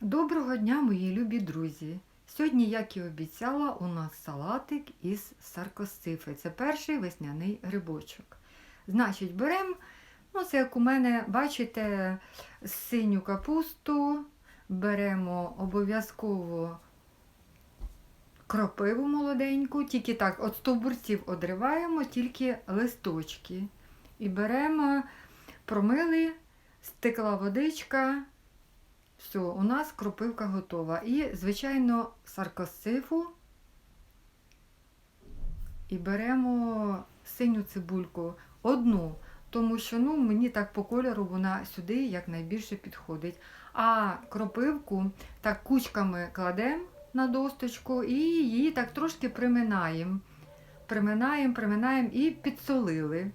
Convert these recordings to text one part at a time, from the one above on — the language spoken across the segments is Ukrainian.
Доброго дня, мої любі друзі! Сьогодні, як і обіцяла, у нас салатик із саркосцифи. Це перший весняний грибочок. Значить, беремо, ну це як у мене, бачите, синю капусту, беремо обов'язково кропиву молоденьку, тільки так, от стовбурців одриваємо, тільки листочки. І беремо, промили, стекла водичка. Все, у нас кропивка готова. І, звичайно, саркосифу. І беремо синю цибульку одну, тому що ну, мені так по кольору вона сюди якнайбільше підходить. А кропивку так кучками кладемо на досточку і її так трошки приминаємо. Приминаємо, приминаємо і підсолили.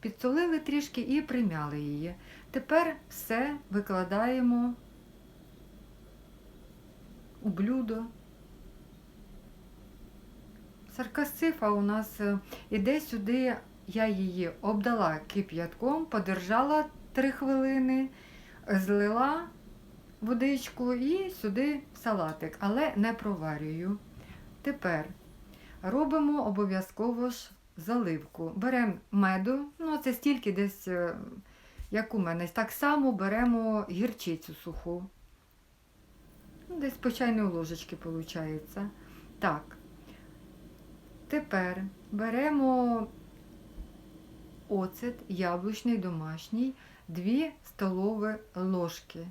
Підсолили трішки і примяли її. Тепер все викладаємо у блюдо. Саркасцифа у нас е, іде сюди, я її обдала кип'ятком, подержала 3 хвилини, злила водичку і сюди салатик, але не проварюю. Тепер робимо обов'язково ж заливку. Беремо меду, ну це стільки десь, е, як у мене. Так само беремо гірчицю суху. Ну, Десь по чайної ложечки виходить. Так. Тепер беремо оцет яблучний домашній, 2 столові ложки.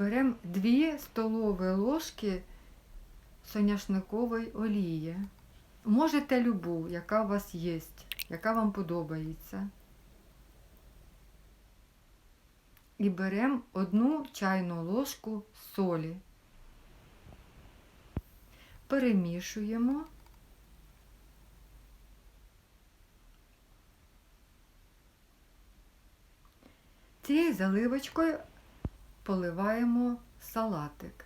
Беремо 2 столові ложки соняшникової олії. Можете любу, яка у вас є, яка вам подобається. І беремо одну чайну ложку солі. Перемішуємо. Цією заливочкою поливаємо салатик.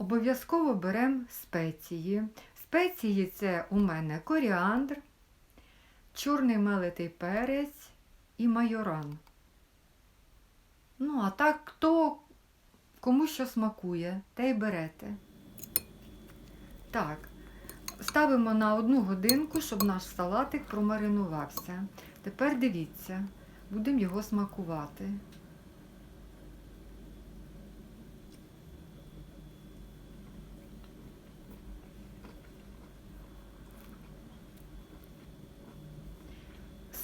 Обов'язково беремо спеції. Спеції це у мене коріандр, чорний мелитий перець і майоран. Ну, а так, хто кому що смакує, те й берете. Так, ставимо на одну годинку, щоб наш салатик промаринувався. Тепер дивіться, будемо його смакувати.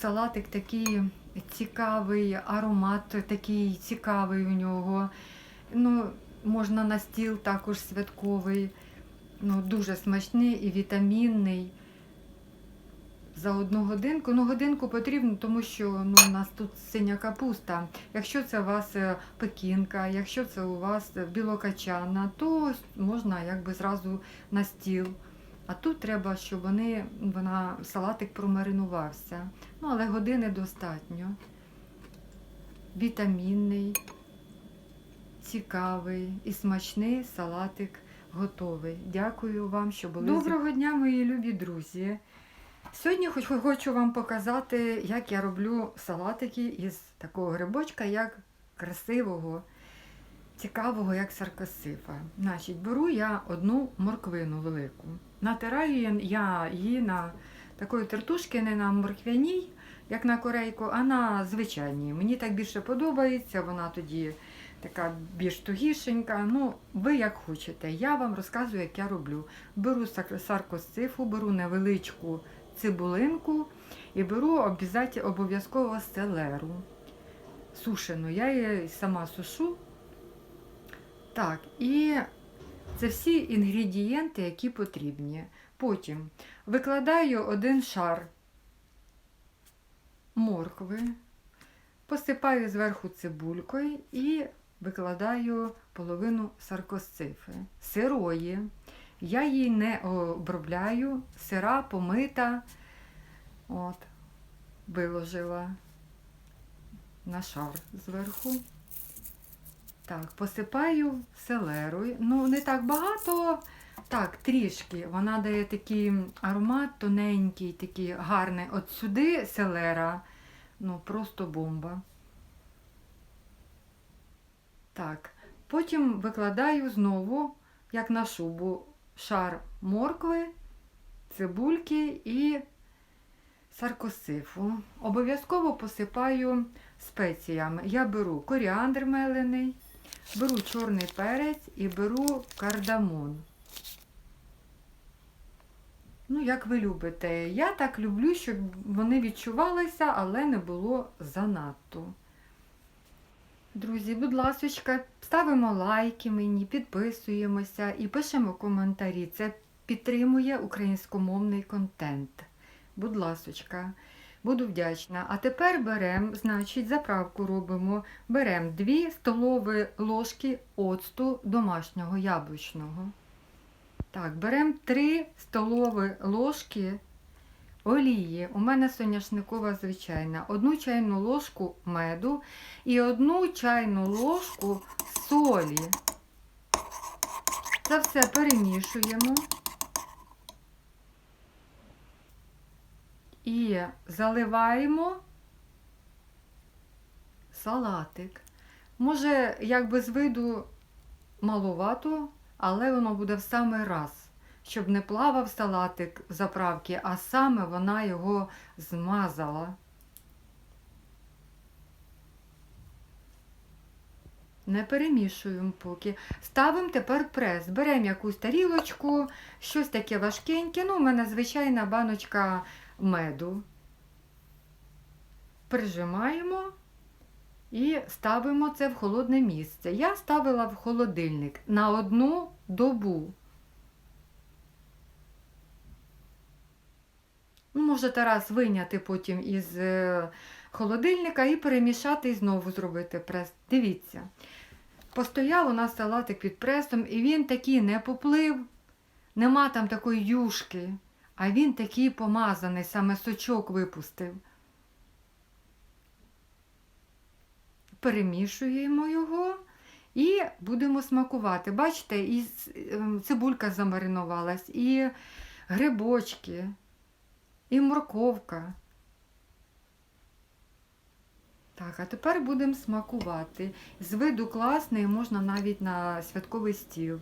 Салатик такий цікавий, аромат такий цікавий у нього. Ну, можна на стіл також святковий. Ну, дуже смачний і вітамінний. За одну годинку. Ну, годинку потрібно, тому що ну, у нас тут синя капуста. Якщо це у вас е, пекінка, якщо це у вас білокачана, то можна якби зразу на стіл. А тут треба, щоб вони, вона, салатик промаринувався. Ну, але години достатньо. Вітамінний, цікавий і смачний салатик готовий. Дякую вам, що були. Доброго дня, мої любі друзі. Сьогодні хоч хочу вам показати, як я роблю салатики із такого грибочка, як красивого, цікавого, як саркосифа. Значить, беру я одну морквину велику. Натираю я її на такої тертушки, не на морквяній, як на корейку, а на звичайній. Мені так більше подобається, вона тоді така більш тугішенька. Ну, ви як хочете. Я вам розказую, як я роблю. Беру сар- саркосцифу, беру невеличку цибулинку і беру обов'язково селеру. Сушену. Я її сама сушу. Так, і це всі інгредієнти, які потрібні. Потім викладаю один шар моркви, Посипаю зверху цибулькою і викладаю половину саркосцифи. Сирої. Я її не обробляю, сира помита. От, виложила на шар зверху. Так, посипаю селерою. Ну, не так багато, так, трішки. Вона дає такий аромат тоненький, такий гарний. От сюди селера, ну, просто бомба. Так, потім викладаю знову, як на шубу, шар моркви, цибульки і саркосифу. Обов'язково посипаю спеціями. Я беру коріандр мелений, беру чорний перець і беру кардамон. Ну, як ви любите. Я так люблю, щоб вони відчувалися, але не було занадто. Друзі, будь ласка, ставимо лайки мені, підписуємося і пишемо коментарі. Це підтримує українськомовний контент. Будь ласочка, буду вдячна. А тепер беремо, значить, заправку робимо. Беремо 2 столові ложки оцту домашнього яблучного. Так, беремо 3 столові ложки олії. У мене соняшникова звичайна. Одну чайну ложку меду і одну чайну ложку солі. Це все перемішуємо. І заливаємо салатик. Може, якби з виду маловато, але воно буде в самий раз, щоб не плавав салатик в заправки, а саме вона його змазала. Не перемішуємо поки. Ставимо тепер прес. Беремо якусь тарілочку, щось таке важкеньке. Ну, у мене звичайна баночка меду. Прижимаємо і ставимо це в холодне місце. Я ставила в холодильник на одну добу. Ну, Можете раз вийняти потім із е, холодильника і перемішати і знову зробити прес. Дивіться. Постояв у нас салатик під пресом, і він такий не поплив, нема там такої юшки, а він такий помазаний, саме сочок випустив. Перемішуємо його і будемо смакувати. Бачите, і ем, цибулька замаринувалась, і грибочки, і морковка. Так, а тепер будемо смакувати. З виду класний, можна навіть на святковий стіл.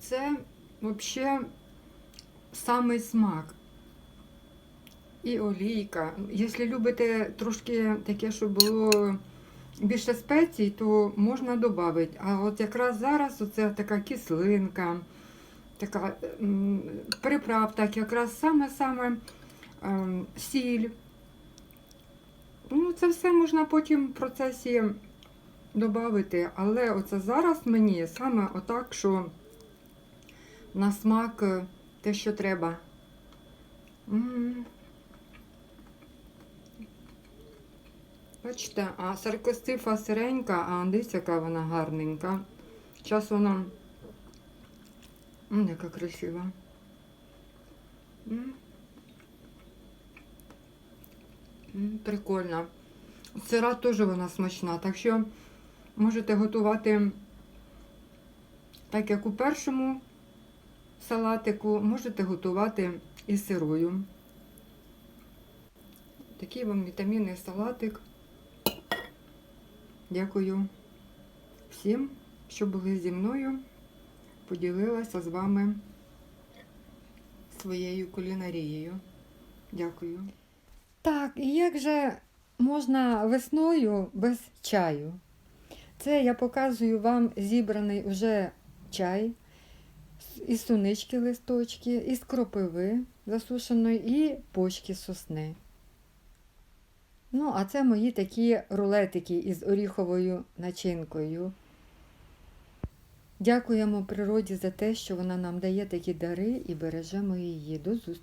Це взагалі самий смак. І олійка. Якщо любите трошки таке, щоб було більше спецій, то можна додати. А от якраз зараз оце така кислинка, така приправ, так якраз саме-саме ем, сіль. Ну, це все можна потім в процесі додати. Але оце зараз мені саме отак, що на смак е, те, що треба. Бачите, а саркостифа сиренька, а дивіться, яка вона гарненька. Зараз вона М, яка красива. М. М, Прикольно. Сира теж вона смачна, так що можете готувати так, як у першому салатику, можете готувати і сирою. Такий вам вітамінний салатик. Дякую всім, що були зі мною. Поділилася з вами своєю кулінарією. Дякую. Так, і як же можна весною без чаю. Це я показую вам зібраний уже чай із сунички листочки, із кропиви засушеної і почки сосни. Ну, а це мої такі рулетики із оріховою начинкою. Дякуємо природі за те, що вона нам дає такі дари і бережемо її. До зустрічі!